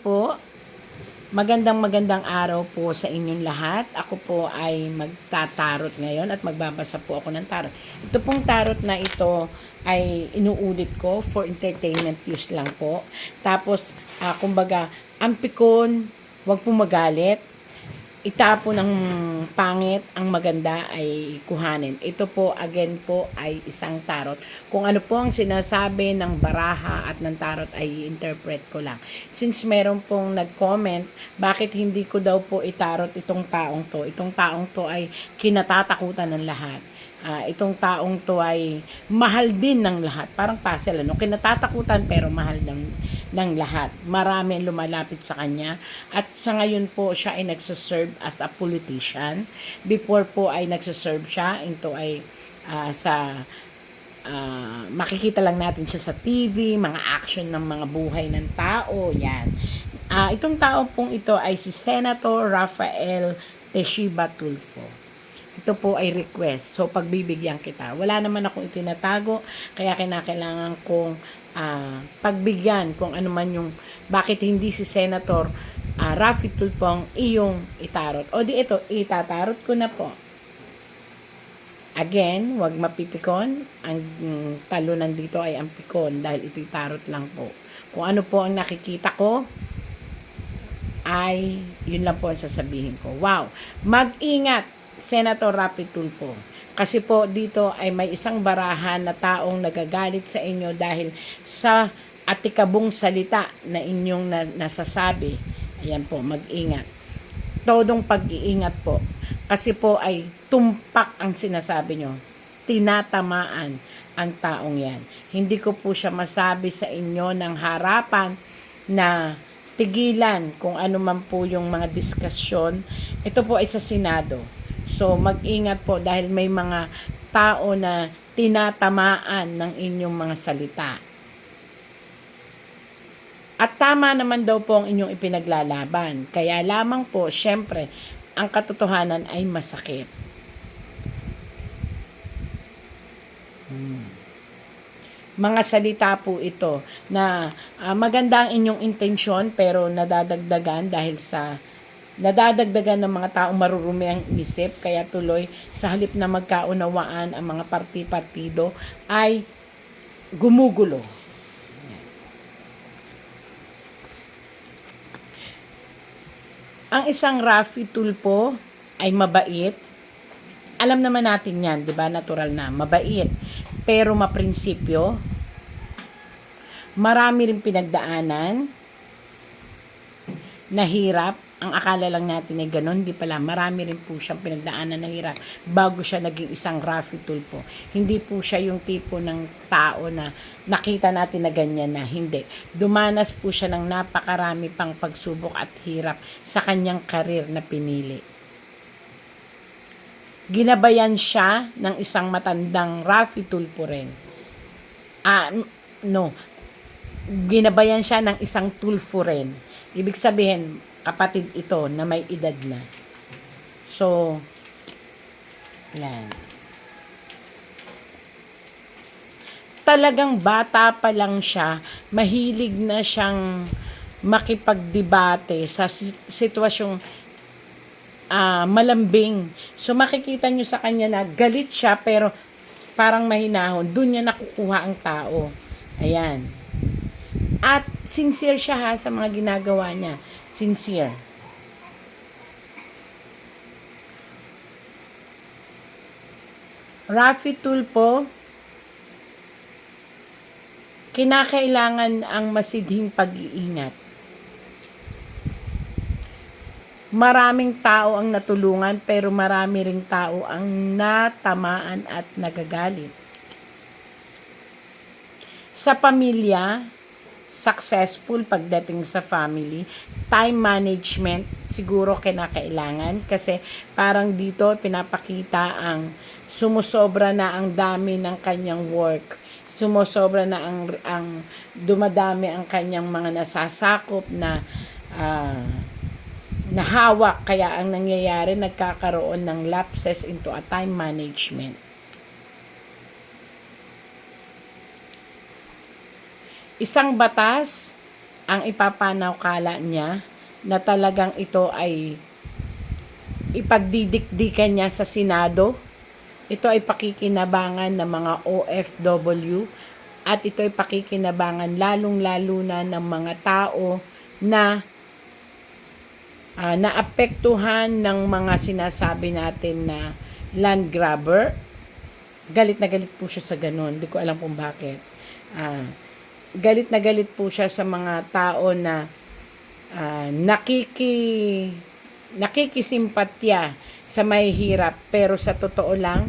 po. Magandang magandang araw po sa inyong lahat. Ako po ay magtatarot ngayon at magbabasa po ako ng tarot. Ito pong tarot na ito ay inuulit ko for entertainment use lang po. Tapos, ah, kumbaga, ang pikon, wag po magalit. Itapo ng pangit, ang maganda ay kuhanin. Ito po, again po, ay isang tarot. Kung ano po ang sinasabi ng baraha at ng tarot ay interpret ko lang. Since meron pong nag-comment, bakit hindi ko daw po itarot itong taong to? Itong taong to ay kinatatakutan ng lahat. Ah, itong taong to ay mahal din ng lahat. Parang puzzle, ano? Kinatatakutan pero mahal ng, ng lahat. Marami ang lumalapit sa kanya. At sa ngayon po, siya ay nagsaserve as a politician. Before po ay nagsaserve siya. Ito ay ah, sa ah, makikita lang natin siya sa TV, mga action ng mga buhay ng tao, yan. Ah, itong tao pong ito ay si Senator Rafael Teshiba Tulfo. Ito po ay request. So, pagbibigyan kita. Wala naman akong itinatago, kaya kinakailangan kong ah, pagbigyan kung ano man yung bakit hindi si Senator ah, Rafi Tulfo ang iyong itarot. O di ito, itatarot ko na po. Again, wag mapipikon. Ang mm, talo nandito ay ang pikon dahil ito'y tarot lang po. Kung ano po ang nakikita ko, ay yun lang po ang sasabihin ko. Wow! Mag-ingat, Senator Rapi Tulfo. Kasi po dito ay may isang barahan na taong nagagalit sa inyo dahil sa atikabong salita na inyong na, nasasabi. Ayan po, mag-ingat. Todong pag-iingat po. Kasi po ay tumpak ang sinasabi nyo. Tinatamaan ang taong yan. Hindi ko po siya masabi sa inyo ng harapan na tigilan kung ano man po yung mga diskusyon. Ito po ay sa Senado. So mag-ingat po dahil may mga tao na tinatamaan ng inyong mga salita. At tama naman daw po ang inyong ipinaglalaban. Kaya lamang po, syempre, ang katotohanan ay masakit. Hmm. Mga salita po ito na ah, maganda ang inyong intensyon pero nadadagdagan dahil sa nadadagdagan ng mga taong marurumi ang isip kaya tuloy sa halip na magkaunawaan ang mga parti-partido ay gumugulo. Ang isang Rafi Tulpo ay mabait. Alam naman natin yan, di ba? Natural na. Mabait. Pero maprinsipyo. Marami rin pinagdaanan. Nahirap. Ang akala lang natin ay ganun. Di pala. Marami rin po siyang pinagdaanan ng hirap bago siya naging isang Rafi Tulpo. Hindi po siya yung tipo ng tao na nakita natin na ganyan na. Hindi. Dumanas po siya ng napakarami pang pagsubok at hirap sa kanyang karir na pinili. Ginabayan siya ng isang matandang Rafi Tulpo rin. Ah, no. Ginabayan siya ng isang Tulfo rin. Ibig sabihin, kapatid ito na may edad na. So, yan. Talagang bata pa lang siya, mahilig na siyang makipagdebate sa si- sitwasyong ah, malambing. So makikita nyo sa kanya na galit siya pero parang mahinahon. Doon niya nakukuha ang tao. Ayan. At sincere siya ha sa mga ginagawa niya. Sincere. Rafi Tulpo, kinakailangan ang masidhing pag-iingat. Maraming tao ang natulungan pero marami ring tao ang natamaan at nagagalit. Sa pamilya, successful pagdating sa family, time management siguro kinakailangan kasi parang dito pinapakita ang sumusobra na ang dami ng kanyang work. Sumusobra na ang ang dumadami ang kanyang mga nasasakop na ah, nahawak kaya ang nangyayari nagkakaroon ng lapses into a time management. Isang batas ang ipapanawkala niya na talagang ito ay ipagdidikdikan niya sa Senado. Ito ay pakikinabangan ng mga OFW at ito ay pakikinabangan lalong-lalo na ng mga tao na ah, naapektuhan ng mga sinasabi natin na land grabber. Galit na galit po siya sa ganun. Hindi ko alam kung bakit. Ah, galit na galit po siya sa mga tao na ah, nakiki nakikisimpatya sa may hirap pero sa totoo lang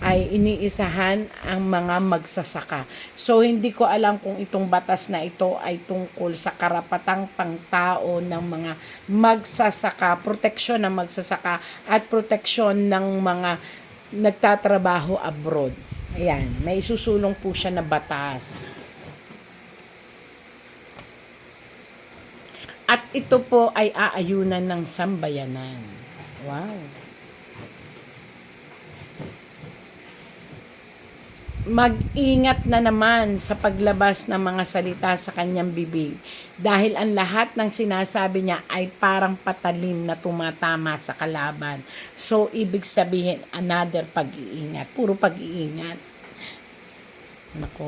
ay iniisahan ang mga magsasaka. So hindi ko alam kung itong batas na ito ay tungkol sa karapatang pangtao ng mga magsasaka, proteksyon ng magsasaka at proteksyon ng mga nagtatrabaho abroad. Ayan, may isusulong po siya na batas. At ito po ay aayunan ng sambayanan. Wow. Mag-ingat na naman sa paglabas ng mga salita sa kanyang bibig dahil ang lahat ng sinasabi niya ay parang patalim na tumatama sa kalaban. So, ibig sabihin, another pag-iingat. Puro pag-iingat. Nako.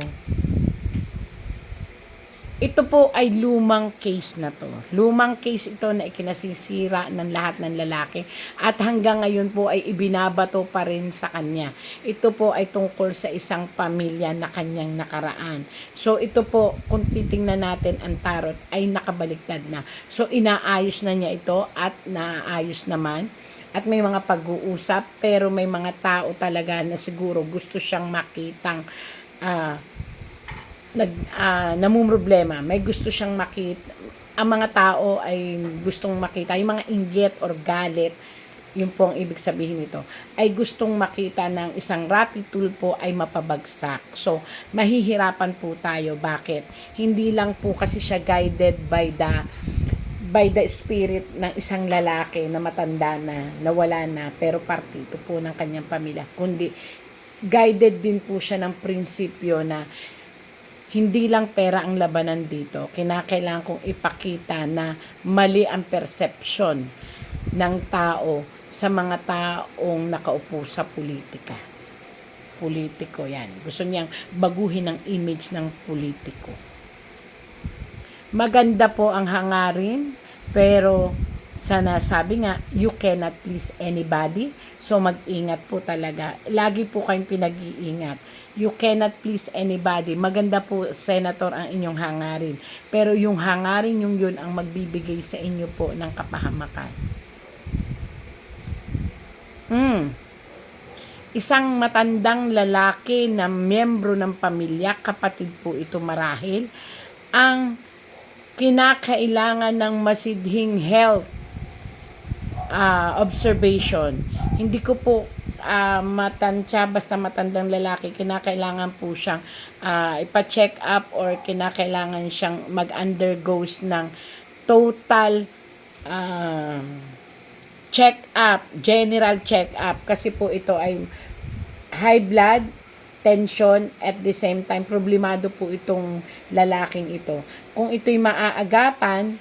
Ito po ay lumang case na to. Lumang case ito na ikinasisira ng lahat ng lalaki at hanggang ngayon po ay ibinabato pa rin sa kanya. Ito po ay tungkol sa isang pamilya na kanyang nakaraan. So ito po, kung titingnan natin ang tarot, ay nakabaliktad na. So inaayos na niya ito at naayos naman at may mga pag-uusap pero may mga tao talaga na siguro gusto siyang makitang ah, nag uh, namumroblema, may gusto siyang makita, ang mga tao ay gustong makita, yung mga inggit or galit, yun po ang ibig sabihin nito, ay gustong makita ng isang rapid tool po ay mapabagsak. So, mahihirapan po tayo. Bakit? Hindi lang po kasi siya guided by the by the spirit ng isang lalaki na matanda na, nawala na, pero parte ito po ng kanyang pamilya. Kundi, guided din po siya ng prinsipyo na hindi lang pera ang labanan dito. Kinakailangan kong ipakita na mali ang perception ng tao sa mga taong nakaupo sa politika. Politiko yan. Gusto niyang baguhin ang image ng politiko. Maganda po ang hangarin, pero sana sabi nga, you cannot please anybody. So mag-ingat po talaga. Lagi po kayong pinag-iingat you cannot please anybody. Maganda po, Senator, ang inyong hangarin. Pero yung hangarin yung yun ang magbibigay sa inyo po ng kapahamakan. Hmm. Isang matandang lalaki na miyembro ng pamilya, kapatid po ito marahil, ang kinakailangan ng masidhing health uh, observation. Hindi ko po uh, matansya, basta matandang lalaki, kinakailangan po siyang uh, ipa-check up or kinakailangan siyang mag-undergoes ng total uh, check up, general check up kasi po ito ay high blood, tension at the same time problemado po itong lalaking ito. Kung ito'y maaagapan,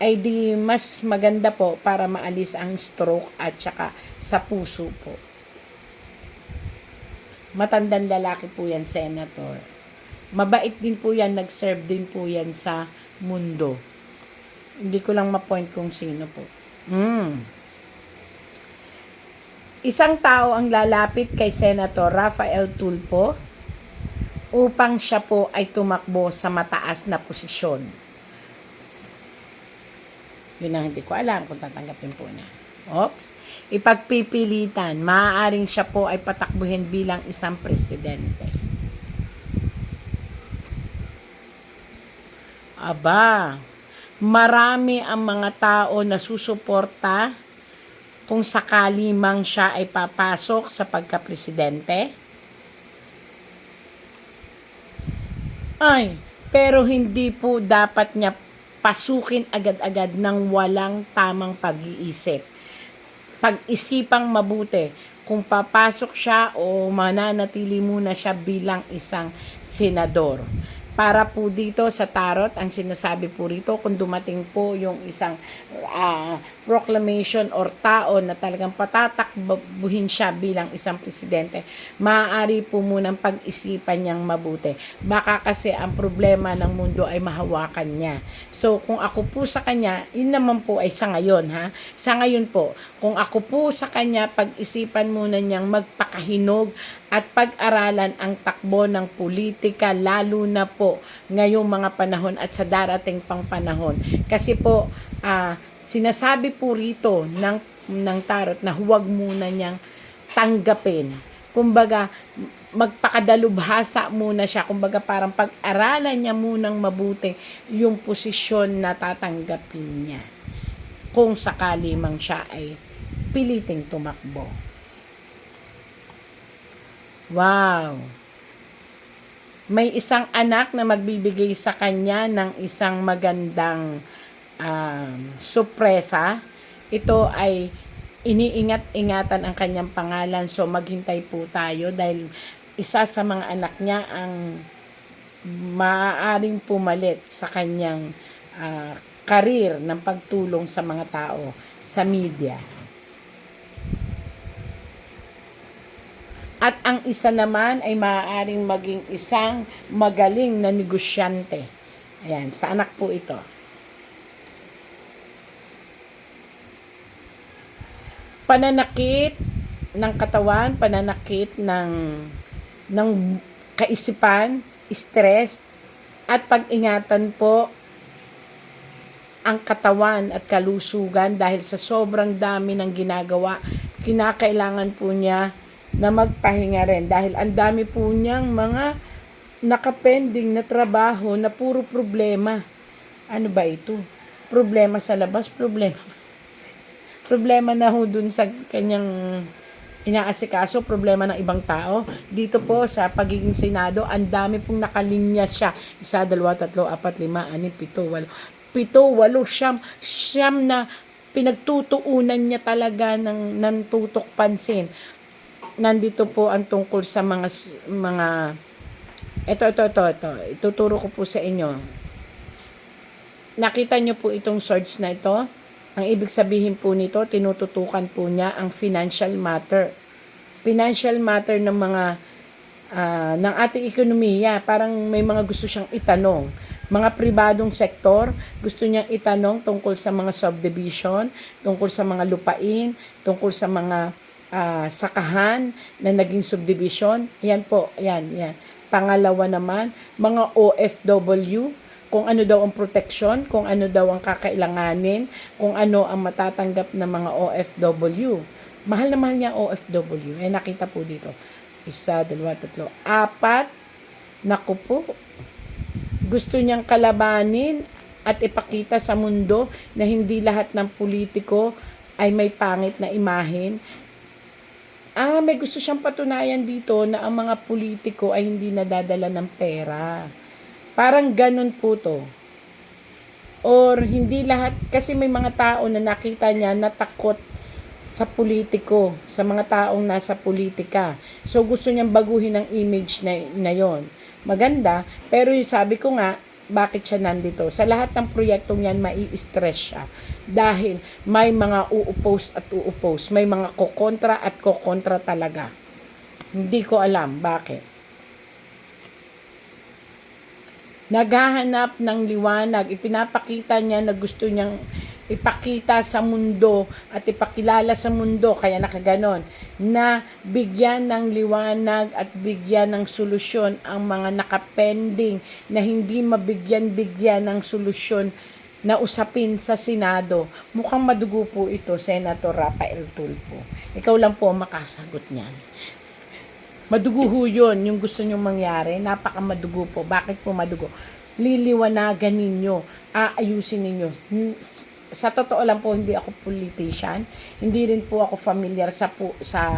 ay di mas maganda po para maalis ang stroke at saka sa puso po. Matandang lalaki po yan, Senator. Mabait din po yan, nag-serve din po yan sa mundo. Hindi ko lang ma-point kung sino po. Mm. Isang tao ang lalapit kay Senator Rafael Tulpo upang siya po ay tumakbo sa mataas na posisyon. Yun ang hindi ko alam kung tatanggapin po niya. Oops ipagpipilitan, maaaring siya po ay patakbuhin bilang isang presidente. Aba, marami ang mga tao na susuporta kung sakali mang siya ay papasok sa pagka-presidente. Ay, pero hindi po dapat niya pasukin agad-agad ng walang tamang pag-iisip pag-isipang mabuti kung papasok siya o mananatili muna siya bilang isang senador. Para po dito sa tarot, ang sinasabi po rito, kung dumating po yung isang ah, proclamation or tao na talagang patatakbuhin siya bilang isang presidente, maaari po munang pag-isipan niyang mabuti. Baka kasi ang problema ng mundo ay mahawakan niya. So, kung ako po sa kanya, yun naman po ay sa ngayon, ha? Sa ngayon po, kung ako po sa kanya, pag-isipan muna niyang magpakahinog at pag-aralan ang takbo ng politika, lalo na po ngayong mga panahon at sa darating pang panahon. Kasi po, ah, sinasabi po rito ng, ng tarot na huwag muna niyang tanggapin. Kumbaga, magpakadalubhasa muna siya. Kumbaga, parang pag-aralan niya munang mabuti yung posisyon na tatanggapin niya. Kung sakali mang siya ay piliting tumakbo. Wow! May isang anak na magbibigay sa kanya ng isang magandang um, sorpresa. Ito ay iniingat-ingatan ang kanyang pangalan. So maghintay po tayo dahil isa sa mga anak niya ang maaaring pumalit sa kanyang ah, karir ng pagtulong sa mga tao sa media. At ang isa naman ay maaaring maging isang magaling na negosyante. Ayan, sa anak po ito. Pananakit ng katawan, pananakit ng ng kaisipan, stress, at pag-ingatan po ang katawan at kalusugan dahil sa sobrang dami ng ginagawa, kinakailangan po niya na magpahinga rin dahil ang dami po niyang mga nakapending na trabaho na puro problema. Ano ba ito? Problema sa labas, problema. Problema na ho dun sa kanyang inaasikaso, problema ng ibang tao. Dito po sa pagiging senado, ang dami pong nakalinya siya. Isa, dalawa, tatlo, apat, lima, anim, pito, walo. Pito, walo, siyam. Siyam na pinagtutuunan niya talaga ng, ng tutok pansin. Nandito po ang tungkol sa mga mga ito, ito, ito, ito. Ituturo ko po sa inyo. Nakita niyo po itong swords na ito? Ang ibig sabihin po nito, tinututukan po niya ang financial matter. Financial matter ng mga ah, ng ating ekonomiya. Parang may mga gusto siyang itanong. Mga pribadong sektor, gusto niyang itanong tungkol sa mga subdivision, tungkol sa mga lupain, tungkol sa mga ah, sakahan na naging subdivision. Yan po, yan, yan. Pangalawa naman, mga OFW, kung ano daw ang proteksyon, kung ano daw ang kakailanganin, kung ano ang matatanggap ng mga OFW. Mahal na mahal niya OFW. Eh, nakita po dito. Isa, dalawa, tatlo, apat. Naku po. Gusto niyang kalabanin at ipakita sa mundo na hindi lahat ng politiko ay may pangit na imahin. Ah, may gusto siyang patunayan dito na ang mga politiko ay hindi nadadala ng pera. Parang ganun po to. Or hindi lahat, kasi may mga tao na nakita niya natakot sa politiko, sa mga taong nasa politika. So gusto niyang baguhin ang image na, na yon. Maganda, pero yung sabi ko nga, bakit siya nandito? Sa lahat ng proyektong yan, mai-stress siya. Dahil may mga uupos at uupos. May mga kokontra at kokontra talaga. Hindi ko alam bakit. Naghahanap ng liwanag. Ipinapakita niya na gusto niyang ipakita sa mundo at ipakilala sa mundo, kaya nakaganon, na bigyan ng liwanag at bigyan ng solusyon ang mga nakapending na hindi mabigyan-bigyan ng solusyon na usapin sa Senado. Mukhang madugo po ito, Senator Rafael Tulfo. Ikaw lang po ang makasagot niyan. Madugo ho yun, yung gusto nyong mangyari. Napaka madugo po. Bakit po madugo? Liliwanagan ninyo. Aayusin ninyo. Sa totoo lang po, hindi ako politician. Hindi rin po ako familiar sa po, sa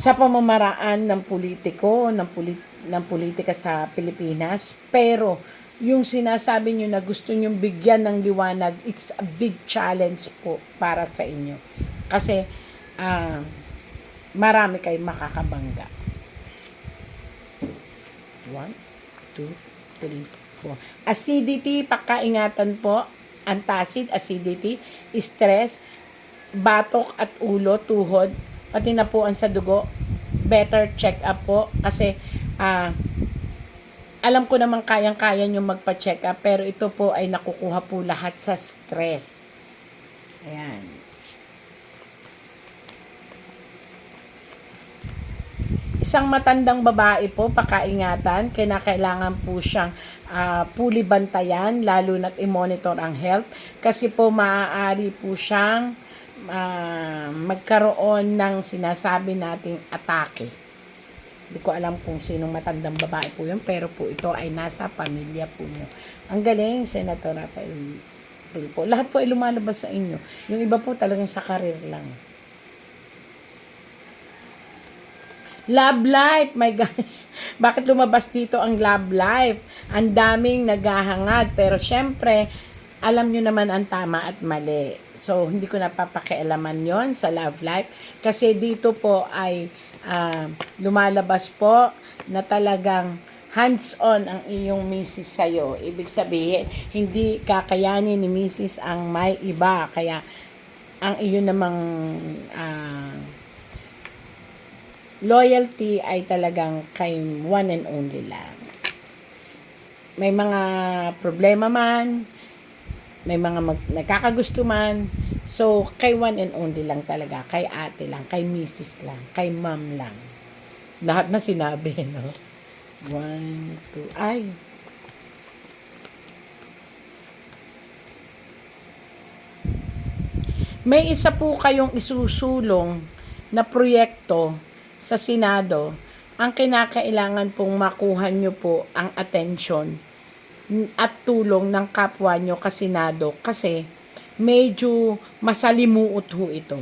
sa pamamaraan ng politiko, ng, polit, ng politika sa Pilipinas. Pero, yung sinasabi nyo na gusto nyo bigyan ng liwanag, it's a big challenge po para sa inyo. Kasi, ah, marami kayong makakabangga. One, two, 2, 3, 4. Acidity, pakaingatan po. Antacid, acidity, stress, batok at ulo, tuhod, pati na po ang sa dugo. Better check up po kasi ah alam ko naman kayang-kaya nyo magpa-check up pero ito po ay nakukuha po lahat sa stress. Ayan. Isang matandang babae po, pakaingatan, kinakailangan po siyang ah, puli bantayan, lalo na't i-monitor ang health, kasi po maaari po siyang ah, magkaroon ng sinasabi nating atake. Hindi ko alam kung sinong matandang babae po yun, pero po ito ay nasa pamilya po niyo. Ang galing, Senator Rafael Tulfo. Lahat po ay lumalabas sa inyo. Yung iba po talagang sa karir lang. Love life, my gosh. Bakit lumabas dito ang love life? Ang daming naghahangad. Pero syempre, alam nyo naman ang tama at mali. So, hindi ko napapakialaman yon sa love life. Kasi dito po ay ah, lumalabas po na talagang hands-on ang iyong misis sa'yo. Ibig sabihin, hindi kakayanin ni misis ang may iba. Kaya, ang iyo namang ah, loyalty ay talagang kay one and only lang. May mga problema man, may mga mag, nagkakagusto man, so kay one and only lang talaga, kay ate lang, kay misis lang, kay mom lang. Lahat na sinabi, no? One, two, ay, May isa po kayong isusulong na proyekto sa Senado. Ang kinakailangan pong makuha nyo po ang atensyon at tulong ng kapwa nyo kasenado kasi medyo masalimuot ho ito.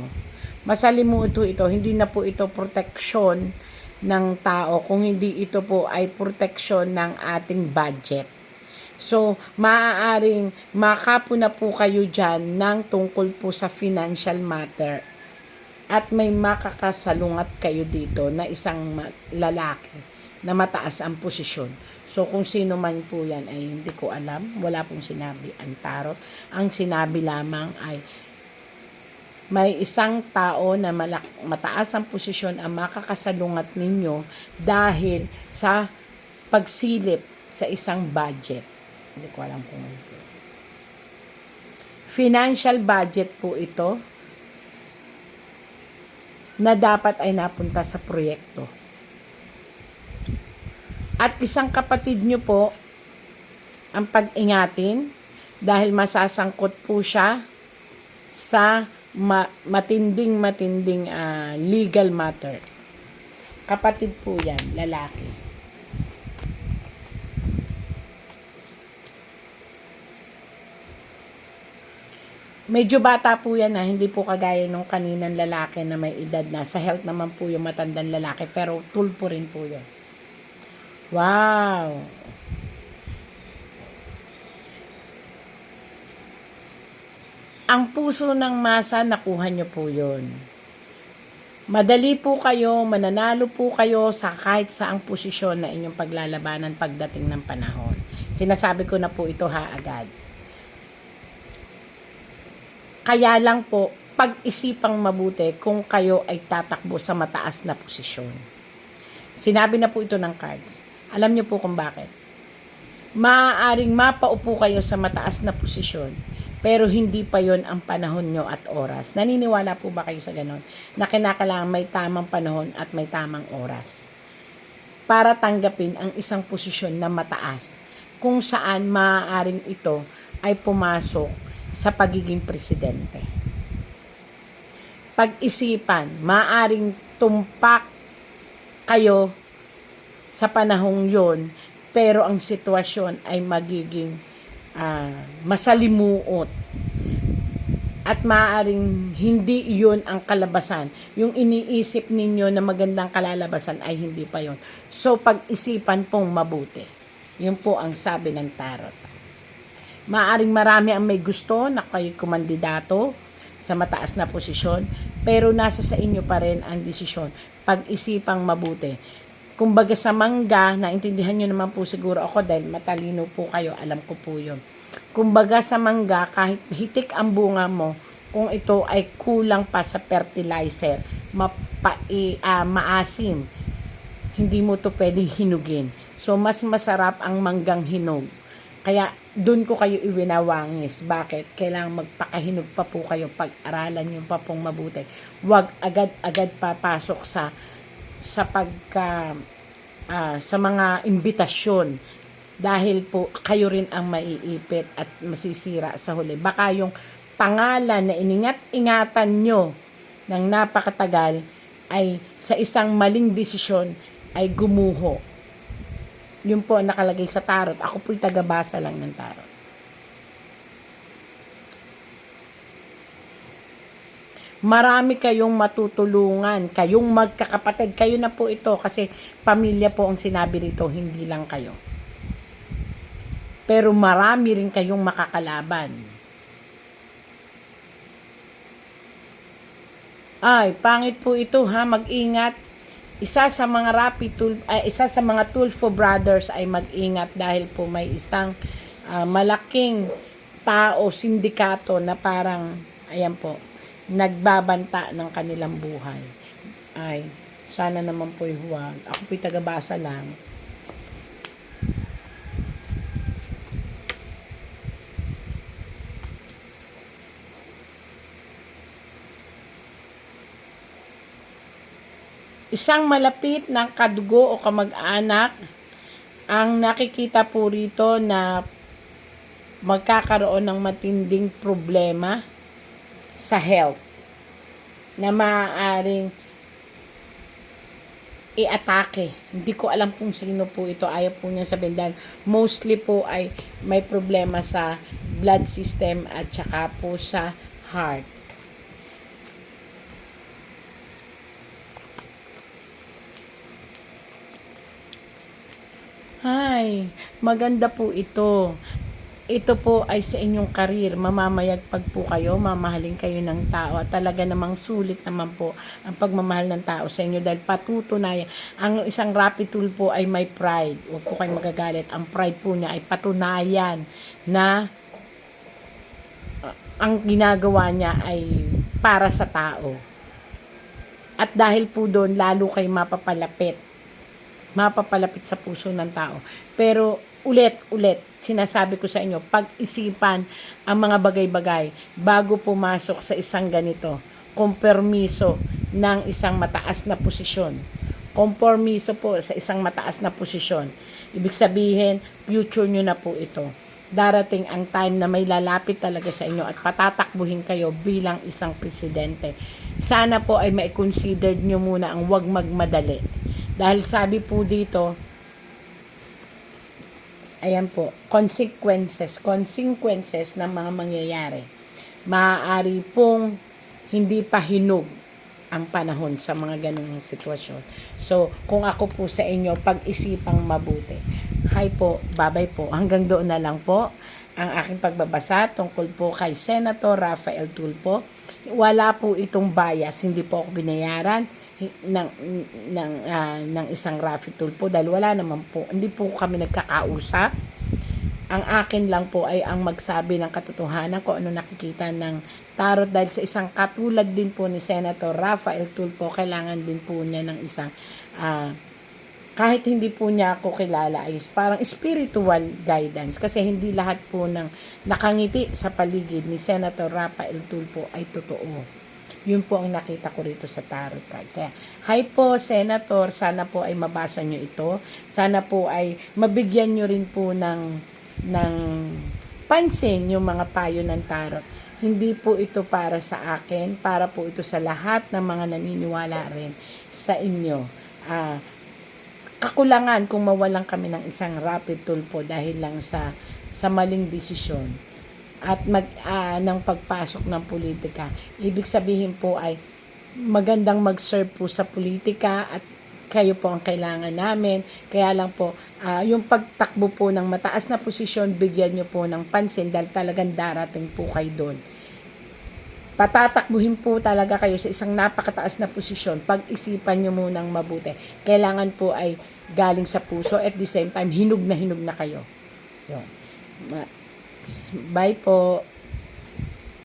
Masalimuot ho ito. Hindi na po ito proteksyon ng tao kung hindi ito po ay proteksyon ng ating budget. So, maaaring makapo po kayo dyan ng tungkol po sa financial matter. At may makakasalungat kayo dito na isang lalaki na mataas ang posisyon. So, kung sino man po yan ay hindi ko alam. Wala pong sinabi ang tarot. Ang sinabi lamang ay may isang tao na malak- mataas ang posisyon ang makakasalungat ninyo dahil sa pagsilip sa isang budget. Hindi ko alam kung ano. Financial budget po ito na dapat ay napunta sa proyekto. At isang kapatid nyo po ang pag-ingatin dahil masasangkot po siya sa ma- matinding matinding ah, legal matter. Kapatid po yan, lalaki. Medyo bata po yan na hindi po kagaya nung kaninang lalaki na may edad na. Sa health naman po yung matandang lalaki pero tulpo rin po yun. Wow! Ang puso ng masa, nakuha nyo po yun. Madali po kayo, mananalo po kayo sa kahit saang posisyon na inyong paglalabanan pagdating ng panahon. Sinasabi ko na po ito ha agad. Kaya lang po, pag-isipang mabuti kung kayo ay tatakbo sa mataas na posisyon. Sinabi na po ito ng cards. Alam niyo po kung bakit. Maaaring mapaupo kayo sa mataas na posisyon, pero hindi pa yon ang panahon nyo at oras. Naniniwala po ba kayo sa ganon? Na kinakailangan may tamang panahon at may tamang oras para tanggapin ang isang posisyon na mataas kung saan maaaring ito ay pumasok sa pagiging presidente. Pag-isipan, maaaring tumpak kayo sa panahong yon pero ang sitwasyon ay magiging ah, masalimuot at maaaring hindi iyon ang kalabasan. Yung iniisip ninyo na magandang kalalabasan ay hindi pa yon. So, pag-isipan pong mabuti. Yun po ang sabi ng tarot. Maaring marami ang may gusto na kayo kumandidato sa mataas na posisyon, pero nasa sa inyo pa rin ang desisyon. Pag-isipang mabuti. kumbaga sa mangga, naintindihan nyo naman po siguro ako dahil matalino po kayo, alam ko po yun. Kumbaga sa mangga, kahit hitik ang bunga mo, kung ito ay kulang pa sa fertilizer, mapa, ah, maasim, hindi mo to pwedeng hinugin. So, mas masarap ang manggang hinog. Kaya, doon ko kayo iwinawangis. Bakit? Kailangan magpakahinog pa po kayo. Pag-aralan nyo pa pong mabuti. Huwag agad-agad papasok sa sa pagka ah, sa mga imbitasyon dahil po kayo rin ang maiipit at masisira sa huli. Baka yung pangalan na iningat-ingatan nyo ng napakatagal ay sa isang maling desisyon ay gumuho. Yun po nakalagay sa tarot. Ako po'y tagabasa lang ng tarot. Marami kayong matutulungan, kayong magkakapatid. Kayo na po ito kasi pamilya po ang sinabi rito, hindi lang kayo. Pero marami rin kayong makakalaban. Ay, pangit po ito ha, mag-ingat. Isa sa mga rapid tool, ay, isa sa mga Tulfo brothers ay mag-ingat dahil po may isang ah, malaking tao, sindikato na parang, ayan po, nagbabanta ng kanilang buhay. Ay, sana naman po huwag. Ako po'y tagabasa lang. Isang malapit ng kadugo o kamag-anak ang nakikita po rito na magkakaroon ng matinding problema sa health na maaaring i-atake. Hindi ko alam kung sino po ito. Ayaw po niya sabihin dahil mostly po ay may problema sa blood system at saka po sa heart. Hi, maganda po ito. Ito po ay sa inyong karir. Mamamayagpag po kayo, mamahalin kayo ng tao. At talaga namang sulit naman po ang pagmamahal ng tao sa inyo dahil patutunayan. Ang isang rapid tool po ay may pride. Huwag po kayong magagalit. Ang pride po niya ay patunayan na uh, ang ginagawa niya ay para sa tao. At dahil po doon, lalo kayo mapapalapit mapapalapit sa puso ng tao. Pero ulit-ulit, sinasabi ko sa inyo, pag-isipan ang mga bagay-bagay bago pumasok sa isang ganito. Kompermiso ng isang mataas na posisyon. Kompormiso po sa isang mataas na posisyon. Ibig sabihin, future nyo na po ito. Darating ang time na may lalapit talaga sa inyo at patatakbuhin kayo bilang isang presidente. Sana po ay ma-consider nyo muna ang wag magmadali dahil sabi po dito, ayan po, consequences, consequences ng mga mangyayari. Maaari pong hindi pa hinog ang panahon sa mga ganong sitwasyon. So, kung ako po sa inyo, pag-isipang mabuti. Hi po, babay po. Hanggang doon na lang po ang aking pagbabasa tungkol po kay Senator Rafael Tulpo. Wala po itong bias, hindi po ako binayaran ng ng uh, ng isang Rafi Tulpo dahil wala naman po hindi po kami nagkakausap ang akin lang po ay ang magsabi ng katotohanan kung ano nakikita ng tarot dahil sa isang katulad din po ni Senator Rafael Tulpo kailangan din po niya ng isang uh, kahit hindi po niya ako kilala ay parang spiritual guidance kasi hindi lahat po ng nakangiti sa paligid ni Senator Rafael Tulpo ay totoo. Yun po ang nakita ko rito sa tarot card. Kaya, hi po, Senator. Sana po ay mabasa nyo ito. Sana po ay mabigyan nyo rin po ng, ng pansin yung mga payo ng tarot. Hindi po ito para sa akin, para po ito sa lahat ng mga naniniwala rin sa inyo. Ah, kakulangan kung mawalan kami ng isang rapid tool po dahil lang sa sa maling desisyon at mag uh, ng pagpasok ng politika. Ibig sabihin po ay magandang mag-serve po sa politika at kayo po ang kailangan namin. Kaya lang po, uh, yung pagtakbo po ng mataas na posisyon, bigyan nyo po ng pansin dahil talagang darating po kayo doon. patatakbuhin po talaga kayo sa isang napakataas na posisyon, pag-isipan nyo munang mabuti. Kailangan po ay galing sa puso at the same time, hinug na hinug na kayo. Yun. Bye po.